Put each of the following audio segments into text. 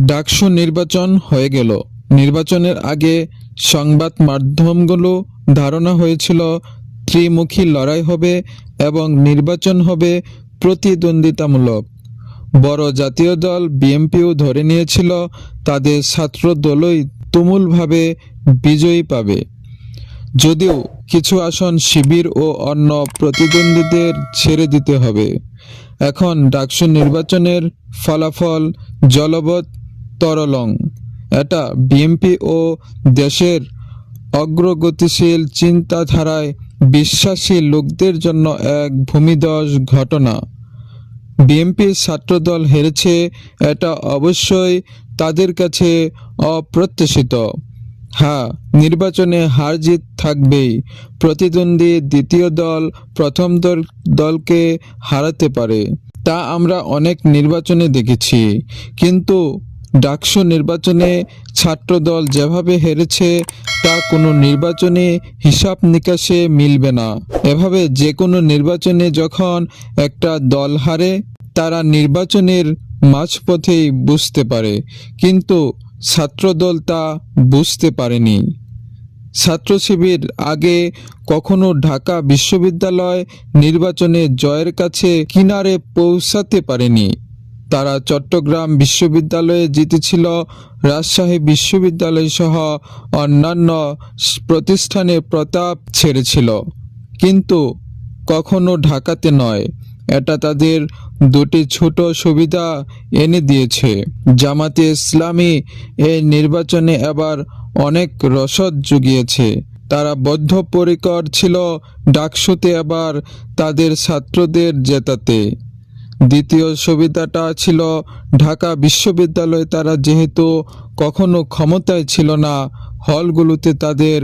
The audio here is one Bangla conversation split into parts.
ডাকসু নির্বাচন হয়ে গেল। নির্বাচনের আগে সংবাদ মাধ্যমগুলো ধারণা হয়েছিল, ত্রিমুখী লড়াই হবে এবং নির্বাচন হবে প্রতিদ্বন্দ্বিতামূলক। বড় জাতীয় দল বিএনপিও ধরে নিয়েছিল, তাদের ছাত্র দলই তুমুলভাবে বিজয়ী পাবে। যদিও কিছু আসন শিবির ও অন্য প্রতিদ্বন্দ্বীদের ছেড়ে দিতে হবে। এখন ডাকসু নির্বাচনের ফলাফল জলবৎ তরলং। এটা বিএনপি ও দেশের অগ্রগতিশীল চিন্তাধারায় বিশ্বাসী লোকদের জন্য এক ভূমিদশ ঘটনা। বিএনপির ছাত্রদল হেরেছে, এটা অবশ্যই তাদের কাছে অপ্রত্যাশিত। হ্যাঁ নির্বাচনে হার জিত থাকবেই। প্রতিদ্বন্দ্বী দ্বিতীয় দল প্রথম দল, দলকে হারাতে পারে। তা আমরা অনেক নির্বাচনে দেখেছি। কিন্তু ডাকসু নির্বাচনে ছাত্রদল যেভাবে হেরেছে, তা কোনো নির্বাচনে হিসাব নিকাশে মিলবে না। এভাবে যে কোনো নির্বাচনে যখন একটা দল হারে, তারা নির্বাচনের মাঝপথেই বুঝতে পারে। কিন্তু ছাত্রদল তা বুঝতে পারেনি। ছাত্র শিবির আগে কখনো ঢাকা বিশ্ববিদ্যালয় নির্বাচনে জয়ের কাছে কিনারে পৌঁছাতে পারেনি। তারা চট্টগ্রাম বিশ্ববিদ্যালয়ে জিতেছিল। রাজশাহী বিশ্ববিদ্যালয় সহ অন্যান্য প্রতিষ্ঠানে প্রতাপ ছেড়েছিল। কিন্তু কখনো ঢাকাতে নয়। এটা তাদের দুটি ছোট সুবিধা এনে দিয়েছে। জামাতে ইসলামী এই নির্বাচনে এবার অনেক রসদ জুগিয়েছে। তারা বদ্ধপরিকর ছিল ডাকসুতে আবার তাদের ছাত্রদের জেতাতে। দ্বিতীয় সুবিধাটা ছিল ঢাকা বিশ্ববিদ্যালয়ে। তারা যেহেতু কখনো ক্ষমতায় ছিল না, হলগুলোতে তাদের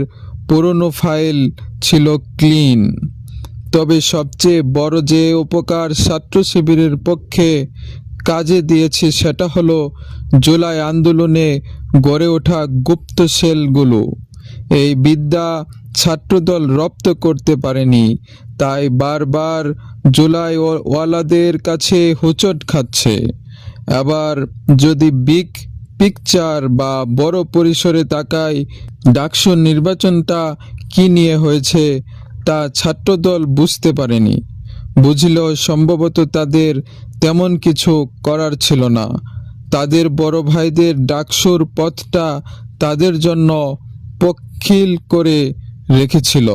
পুরনো ফাইল ছিল ক্লিন। তবে সবচেয়ে বড় যে উপকার ছাত্র শিবিরের পক্ষে কাজে দিয়েছে সেটা হলো জুলাই আন্দোলনে গড়ে ওঠা গুপ্ত সেলগুলো এই বিদ্যা ছাত্রদল রপ্ত করতে পারেনি। তাই বারবার জুলাই ওয়ালাদের কাছে হুচট খাচ্ছে। আবার যদি বিগ পিকচার বা বড় পরিসরে তাকাই ডাকসু নির্বাচনটা কি নিয়ে হয়েছে তা ছাত্রদল বুঝতে পারেনি। বুঝলেও সম্ভবত তাদের তেমন কিছু করার ছিল না। তাদের বড় ভাইদের ডাকসুর পথটা তাদের জন্য পক্ষিল করে রেখেছিল।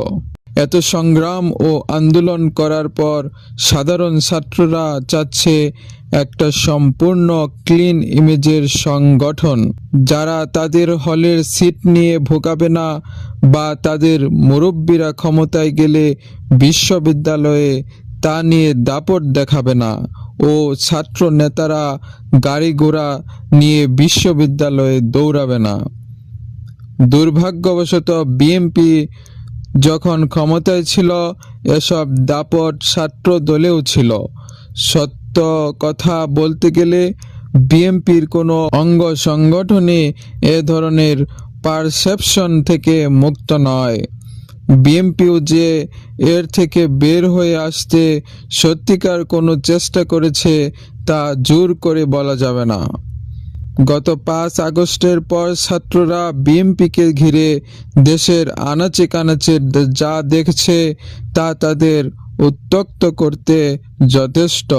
এত সংগ্রাম ও আন্দোলন করার পর সাধারণ ছাত্ররা চাচ্ছে একটা সম্পূর্ণ ক্লিন ইমেজের সংগঠন। যারা তাদের হলের সিট নিয়ে ভোগাবে না বা তাদের মুরব্বীরা ক্ষমতায় গেলে বিশ্ববিদ্যালয়ে তা নিয়ে দাপট দেখাবে না ও ছাত্র নেতারা গাড়ি ঘোড়া নিয়ে বিশ্ববিদ্যালয়ে দৌড়াবে না। দুর্ভাগ্যবশত বিএনপি যখন ক্ষমতায় ছিল, এসব দাপট ছাত্র দলেও ছিল। সত্য কথা বলতে গেলে, বিএনপির কোনো অঙ্গ সংগঠনে এ ধরনের পারসেপশন থেকে মুক্ত নয়। বিএনপিও যে এর থেকে বের হয়ে আসতে সত্যিকার কোনো চেষ্টা করেছে, তা জোর করে বলা যাবে না। গত পাঁচ আগস্টের পর ছাত্ররা বিএমপিকে ঘিরে দেশের আনাচে কানাচে যা দেখছে তা তাদের উত্তক্ত করতে যথেষ্ট।